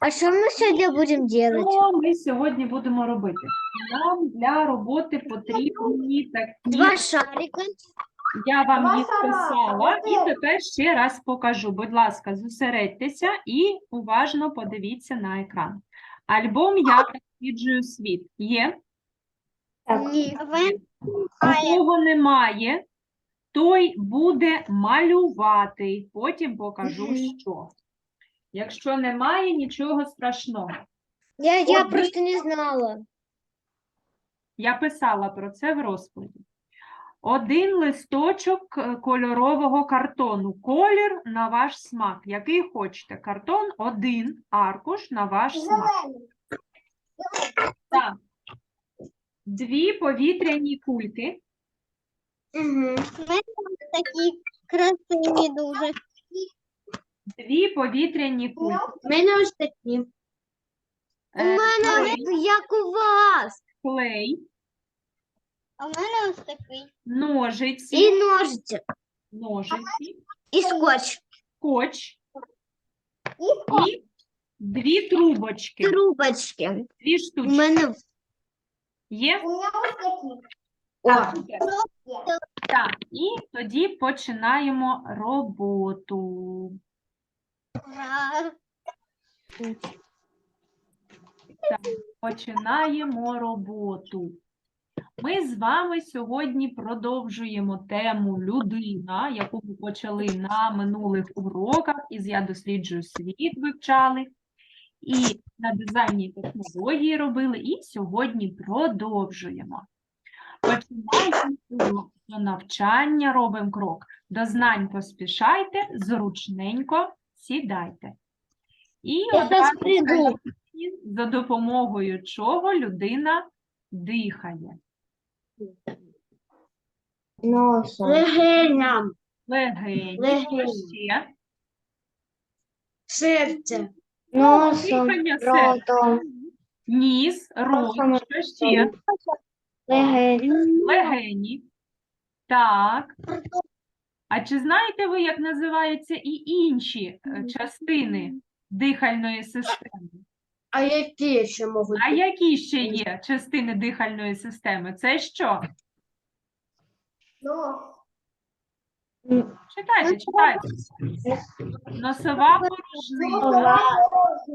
А что мы сегодня будем делать? Що ми сьогодні будемо робити? Нам для роботи потрібні такі. Два шарика. Я вам Два їх писала і тепер ще раз покажу. Будь ласка, зосередьтеся і уважно подивіться на екран. Альбом Я досліджую світ є. Нет. У кого немає, той буде малювати. Потім покажу, що. Якщо немає, нічого страшного. Я, я Вот просто не знала. Я писала про це в розкладі. Один листочок е, кольорового картону. Колір на ваш смак. Який хочете. Картон один аркуш на ваш смак. Так. Дві повітряні кульки. Угу. Такі красиві дуже. Дві повітряні кульки. У мене ось такі. У Е, мене клей, як у вас. клей, А у мене ось такий. ножиці, І ножиці. ножиці, І скотч. скотч І дві трубочки. Трубочки. Дві У штучки. мене у мене ось такі. Так, Є. Так, і тоді починаємо роботу. Починаємо роботу. Ми з вами сьогодні продовжуємо тему людина, яку ми почали на минулих уроках, із я досліджую світ вивчали, і на дизайні технології робили, і сьогодні продовжуємо. Починаємо до навчання, робимо крок. До знань поспішайте, зручненько сідайте. І Я прийду. за допомогою чого людина дихає. носом. Легеням. Легені, Легені. ще? Серце. Ну, дихання серця. ротом. Ніс, рот, Носом, що ще? Легені. Легені. Так. А чи знаєте ви, як називаються і інші е, частини дихальної системи? А які ще можуть А які ще є частини дихальної системи? Це що? Нос. Читайте, читайте. Носова порожнина.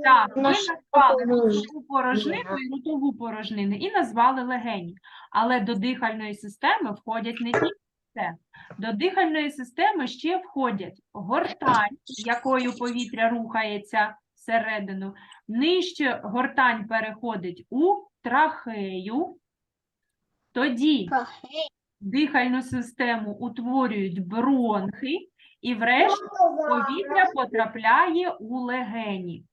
Так, ми назвали носову порожнину і ротову порожнину і назвали легені. Але до дихальної системи входять не тільки це. До дихальної системи ще входять гортань, якою повітря рухається всередину. Нижче гортань переходить у трахею. Тоді дихальну систему утворюють бронхи, і врешті повітря потрапляє у легені.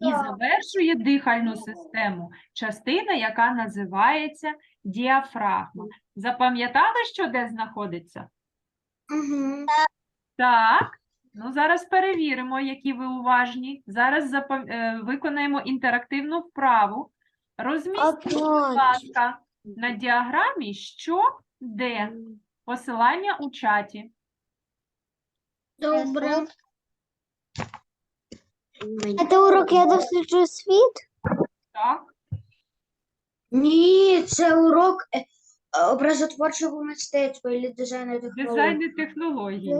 І завершує дихальну систему частина, яка називається діафрагма. Запам'ятали, що де знаходиться? Угу. Так. Ну, зараз перевіримо, які ви уважні. Зараз запам... е, виконаємо інтерактивну вправу. Розмістіть, будь ласка, на діаграмі, що де. Посилання у чаті. Добре. Це урок я досліджую світ? Так. Ні, це урок е, образотворчого мистецтва і дизайну технологій. Дизайн і технології.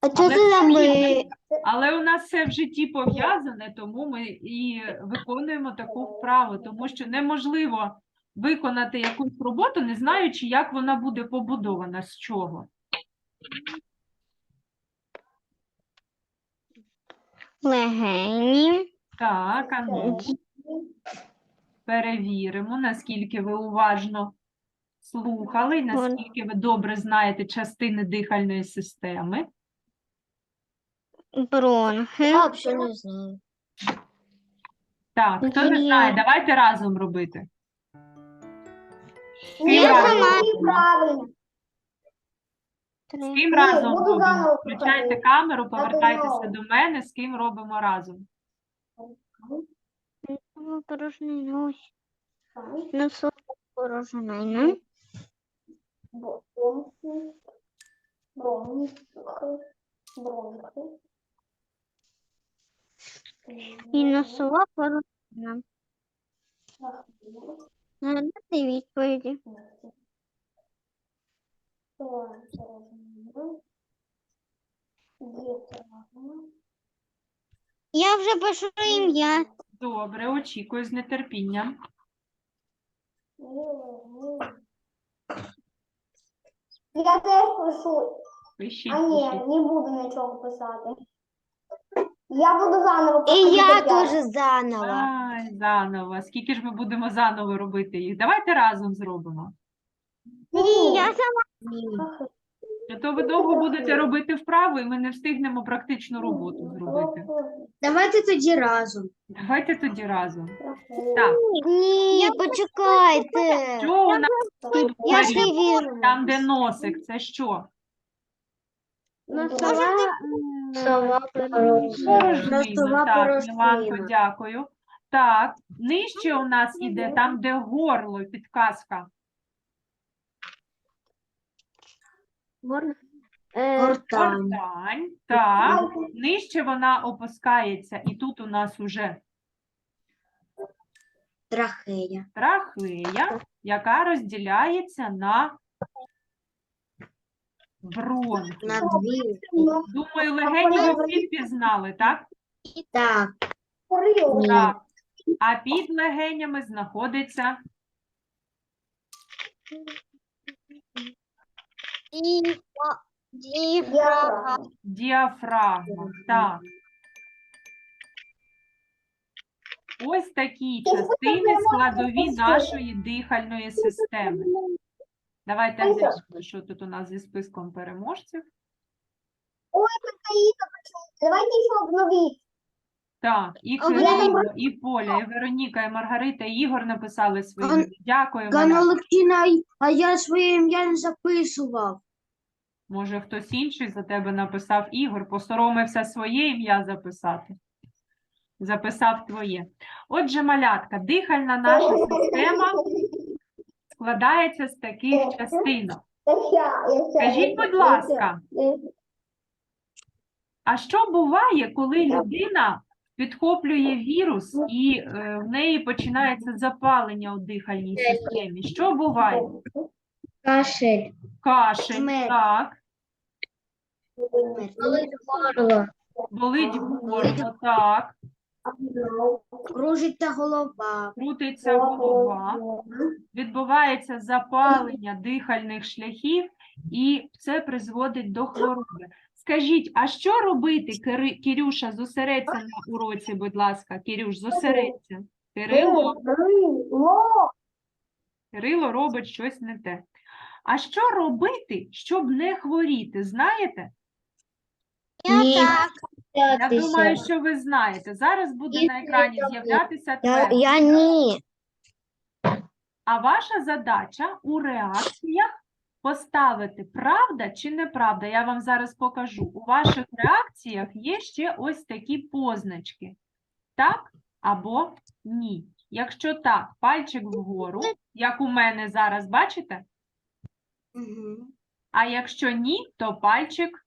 А Але це це ми... Але у нас все в житті пов'язане, тому ми і виконуємо таку вправу, тому що неможливо виконати якусь роботу, не знаючи, як вона буде побудована, з чого. легені. Так, а ну, перевіримо, наскільки ви уважно слухали, і наскільки ви добре знаєте частини дихальної системи. Бронхи. Я взагалі не знаю. Так, хто не знає, давайте разом робити. З ким разом правильно. З ким разом робимо? Включайте камеру, повертайтеся до мене, з ким робимо разом. Порожнину. Носова порожнина. Бронхи. Бронхи. Бронхи. Мінусова порожнина. Надати відповіді. Я вже пишу ім'я. Добре, очікую з нетерпінням. Я теж пишу. Пишіть, А ні, пишіть. не буду нічого писати. Я буду заново І я проходити теж заново. Ай, заново. Скільки ж ми будемо заново робити їх? Давайте разом зробимо. Ні, я сама. А то ви довго будете робити вправу, і ми не встигнемо практичну роботу зробити. Давайте тоді разом. Давайте тоді разом. Так, Ні, почекайте. що у нас тут Я ж вірю. Там, де носик, це що? Сова Порожнина. Так, Міланко, дякую. Так, нижче у нас іде там, де горло, підказка. Гортань. Гортань. Так, нижче вона опускається, і тут у нас уже Трахея. трахея, яка розділяється на бронхи. На дві. Думаю, легені ви всі впізнали, так? Так. Ні. Так. А під легенями знаходиться Діфрагма. діафрагма. Так. Ось такі частини складові нашої дихальної системи. Давайте глянемо, що тут у нас зі списком переможців. Давайте ще обновіть. Так, і А ви Кирило, і Поля, і Вероніка, і Маргарита, і Ігор написали свої. Ган- Дякую, Ганна Маля. Олексійна, а я своє ім'я не записував. Може, хтось інший за тебе написав Ігор, посоромився своє ім'я записати. Записав твоє. Отже, малятка, дихальна наша система складається з таких частинок. Скажіть, будь ласка, а що буває, коли людина підхоплює вірус і е, в неї починається запалення у дихальній системі? Що буває? Кашель. Кашель, Смерть. так, горло. болить горло, так, Кружиться голова. крутиться голова, відбувається запалення дихальних шляхів, і це призводить до хвороби. Скажіть, а що робити, Кири- Кирюша, зосередься на уроці, будь ласка, Кирюш, зосередься. Кирило, Кирило робить щось не те. А що робити, щоб не хворіти, знаєте? Ні. Я думаю, що ви знаєте. Зараз буде на екрані з'являтися Я, текст. я ні. А ваша задача у реакціях поставити правда чи неправда. Я вам зараз покажу. У ваших реакціях є ще ось такі позначки. Так або ні. Якщо так, пальчик вгору, як у мене зараз, бачите? Угу. А якщо ні, то пальчик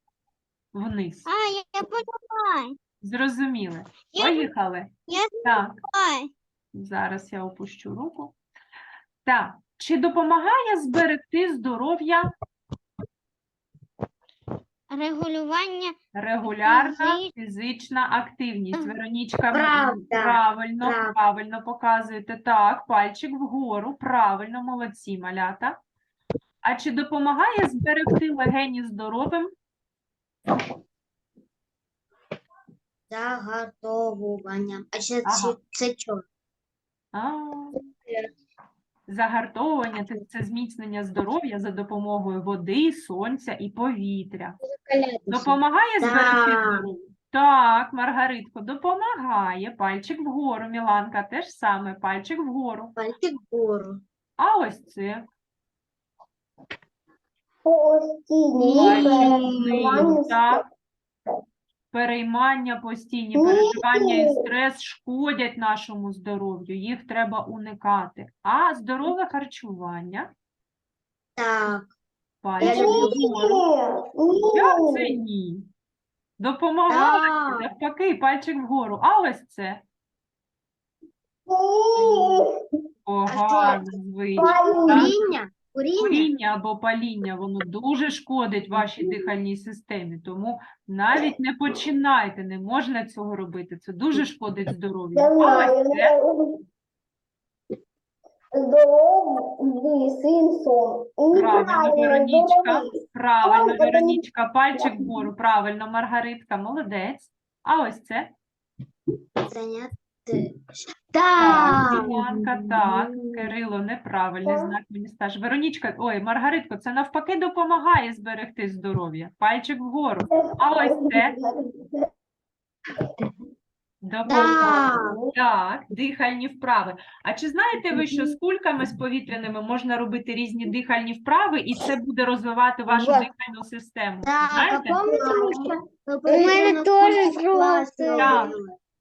вниз. А, я, я поняла. Зрозуміли? Я- Поїхали? я Так. Зараз я опущу руку. Так, чи допомагає зберегти здоров'я Регулювання регулярна Фізи- фізична активність? Веронічка, Правда. правильно, Правда. правильно показуєте. Так, пальчик вгору, правильно, молодці, малята. А чи допомагає зберегти легені здоровим? Загартовування. А ще Ага. це, це що? А, Загартовування це, це зміцнення здоров'я за допомогою води, сонця і повітря. Допомагає зберегти здоров'я? Так, Маргаритко, допомагає. Пальчик вгору. Міланка теж саме, пальчик вгору. Пальчик вгору. А ось це. Пальчик вниз, так. Переймання постійні, переживання і стрес шкодять нашому здоров'ю. Їх треба уникати. А здорове харчування, Так. пальчик вгору. Як це ні? Допомагає. Навпаки, пальчик вгору. А ось це погано звичка. Куріння. Куріння. Або паління, воно дуже шкодить вашій дихальній системі, тому навіть не починайте, не можна цього робити. Це дуже шкодить здоров'ю. Це здоровий син сон. Правильно, Веронічка. правильно, Веронічка, пальчик вгору, правильно, Маргаритка, молодець. А ось це Заняти. Так, Так. Так, Кирило, неправильний знак мені стаж. Веронічка, ой, Маргаритко, це навпаки допомагає зберегти здоров'я. Пальчик вгору. А ось це допомагає. Так, дихальні вправи. А чи знаєте ви, що з кульками з повітряними можна робити різні дихальні вправи, і це буде розвивати вашу Вот. дихальну систему? Так, а Знаєте, пам'ятаєте, що У мене теж Так.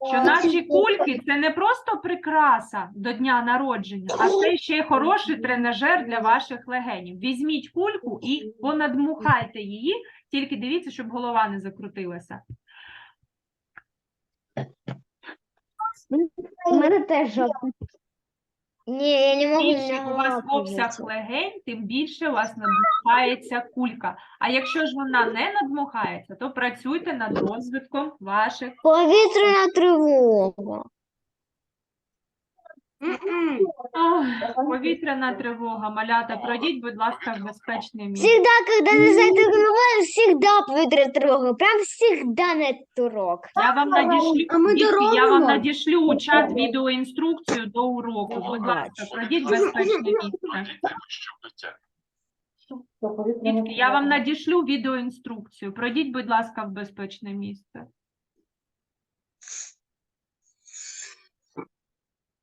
Що наші кульки це не просто прикраса до дня народження, а це ще й хороший тренажер для ваших легенів. Візьміть кульку і понадмухайте її, тільки дивіться, щоб голова не закрутилася. У мене теж жовтий. Ні, я не можу. більше у вас обсяг легень, тим більше у вас надмухається кулька. А якщо ж вона не надмухається, то працюйте над розвитком ваших. Повітряна тривога. М-м. Ах, повітряна тривога, малята, пройдіть, будь ласка, в безпечне місце. Всегда, когда за это говоришь, всегда повітряна. Прям всегда на этот урок. Я вам надішлю, А ми дітки, я вам доробимо? надішлю у чат відеоінструкцію до уроку. Будь ласка, пройдіть в безпечне місце. Дітки, я вам надішлю відеоінструкцію. Пройдіть, будь ласка, в безпечне місце.